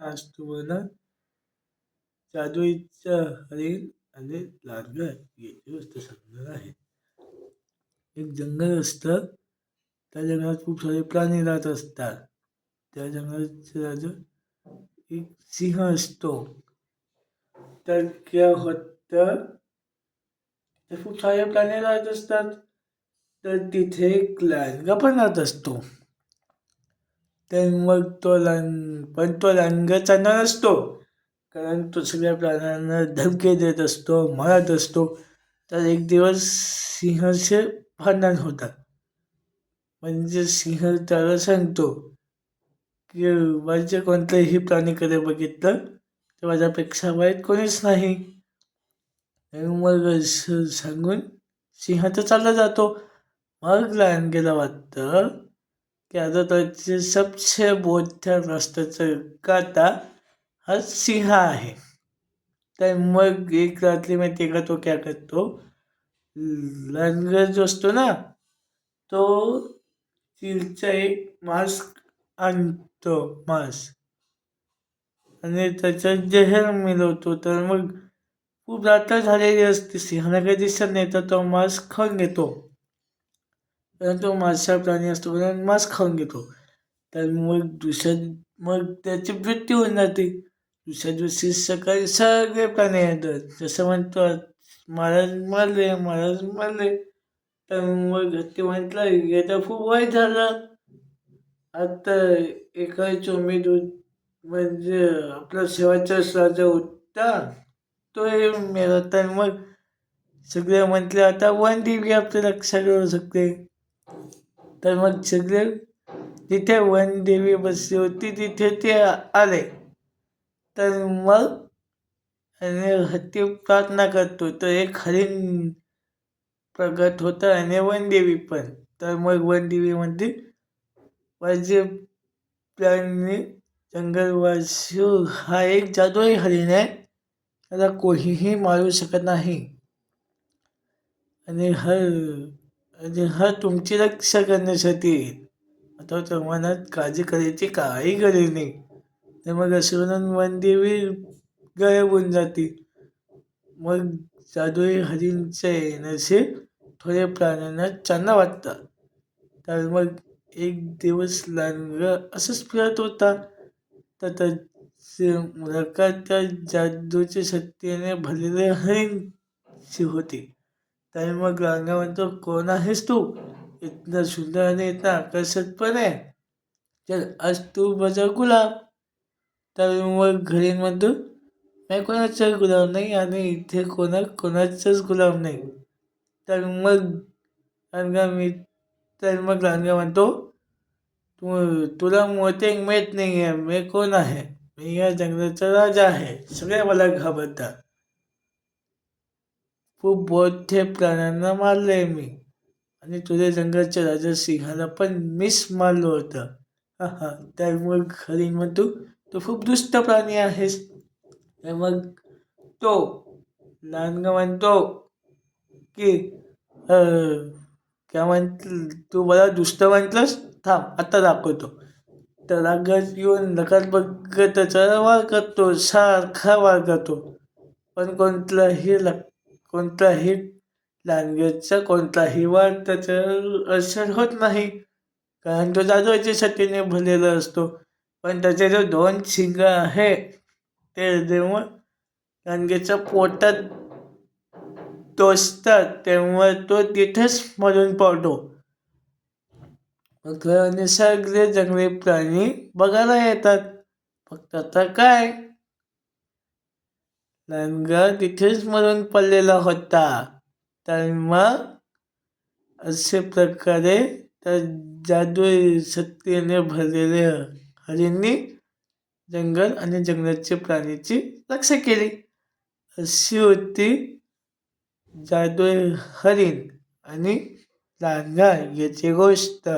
आज तुम्हाला जादुईचं हरिण आणि लांडगा याची गोष्ट सांगणार आहे. एक जंगल असतं. त्या जंगलात खूप सारे प्राणी राहत असतात. त्या जंगलाचे राजा एक सिंह असतो. तर क्या होतं खूप सारे प्राणी राहत असतात. तर तिथे एक लांडगा पण राहत असतो. तर मग तो रंग पण तो लांडगा चांगला नसतो कारण तो सगळ्या प्राण्यांना धमकी देत असतो मारत असतो. तर एक दिवस सिंहाचे भांडण होतात. म्हणजे सिंह त्याला सांगतो की माझे कोणत्याही प्राणीकडे बघितलं तर माझ्यापेक्षा वाईट कोणीच नाही. आणि मग सांगून सिंह तर चालला जातो. मग लांडगेला वाटतं की आता त्याचे सबसे मोठ्या रस्त्याचं काटा हा सिंह आहे. तर मग एक रात्री माहिती का तो क्या करतो? लंगर जो असतो ना तो तिचा एक मास्क आणतो मास्क. आणि त्याचा जहर मिळवतो. तर मग खूप रात्र झालेली असते. सिंहाला काही दिसत नाही तर तो मास्क खाऊन घेतो. कारण तो मासा प्राणी असतो कारण मांस खाऊन घेतो. तर मग दुसऱ्या मग त्याची मृत्यू होऊन जाते. दुसऱ्या दिवशी सकाळी सगळे प्राणी येतात. जसं म्हणतो महाराज मरले महाराज मरले. तर मग ते म्हटलं हे तर खूप वाईट झालं. आता एकाच उमेद म्हणजे आपला शेवटचा राजा होता तो मेला. तर मग सगळे म्हटले आता वन देवी आपल्या रक्षा घेऊ शकते. तर मग सगळे तिथे वन देवी बसली होती तिथे ते आले. तर मग आणि हत्ती प्रार्थना करतो तर एक हरिण प्रगत होतं आणि वनदेवी पण. तर मग वनदेवी म्हणते माझे प्राणी जंगलवासी हा एक जादुई हरिण आहे. त्याला कोणीही मारू शकत नाही. आणि हर म्हणजे हा तुमची रक्षा करण्यासाठी आता त्या मनात काळजी करायची काही गरज नाही. तर मग असं म्हणून वनदेवी गायब होऊन जाते मग जादुई हरिणच्या येण्याचे थोडे प्राण्यांना चांगला वाटतं. तर मग एक दिवस लांडगा असंच फिरत होता. तर त्या मुलाखत त्या जादूच्या शक्तीने भरलेले हरिणची होती. तर मग लांडगा म्हणतो कोण आहेस तू? इतनं सुंदर आणि इतनं आकर्षक पण आहे चल आज तू बजा गुलाब. तर मग घरी म्हणतो नाही कोणाचाच गुलाब नाही आणि इथे कोणा कोणाचाच गुलाब नाही. तर मग रांगा मी तर मग रांगा म्हणतो तू तुला मोठे माहीत नाही आहे मी कोण आहे? मी या जंगलाचा राजा आहे. सगळे मला घाबरतात. खूप बौद्ध प्राण्यांना मारलं आहे मी. आणि तुझ्या जंगलच्या राजा सिंहाला पण मिस मारलं होतं. हां हां. त्यामुळे मग म्हण तू तो खूप दुष्ट प्राणी आहेस. तर मग तो लहानगा म्हणतो की काय म्हणत तू मला दुष्ट म्हटलंस? थांब आता दाखवतो. तर रागात येऊन नकार बघ त्याचा वार करतो सारखा वार करतो. पण कोणतंही लक कोणताही लँग्वेजचा कोणताही वाद त्याच्यावर असर होत नाही. कारण तो जादूच्या शक्तीने भरलेला असतो. पण त्याचे जो दोन शिंग आहे ते जेव्हा लांडग्याच्या पोटात टोचतात तेव्हा तो तिथेच मरून पडतो. मग सगळे जंगली प्राणी बघायला येतात. फक्त आता काय? लांडगा तिथेच मरून पडलेला होता. तर मग असे प्रकारे त्या जादू शक्तीने भरलेले हरींनी जंगल आणि जंगलाचे प्राणीची रक्षा केली. अशी होती जादू हरिण आणि लांडगा याची गोष्ट.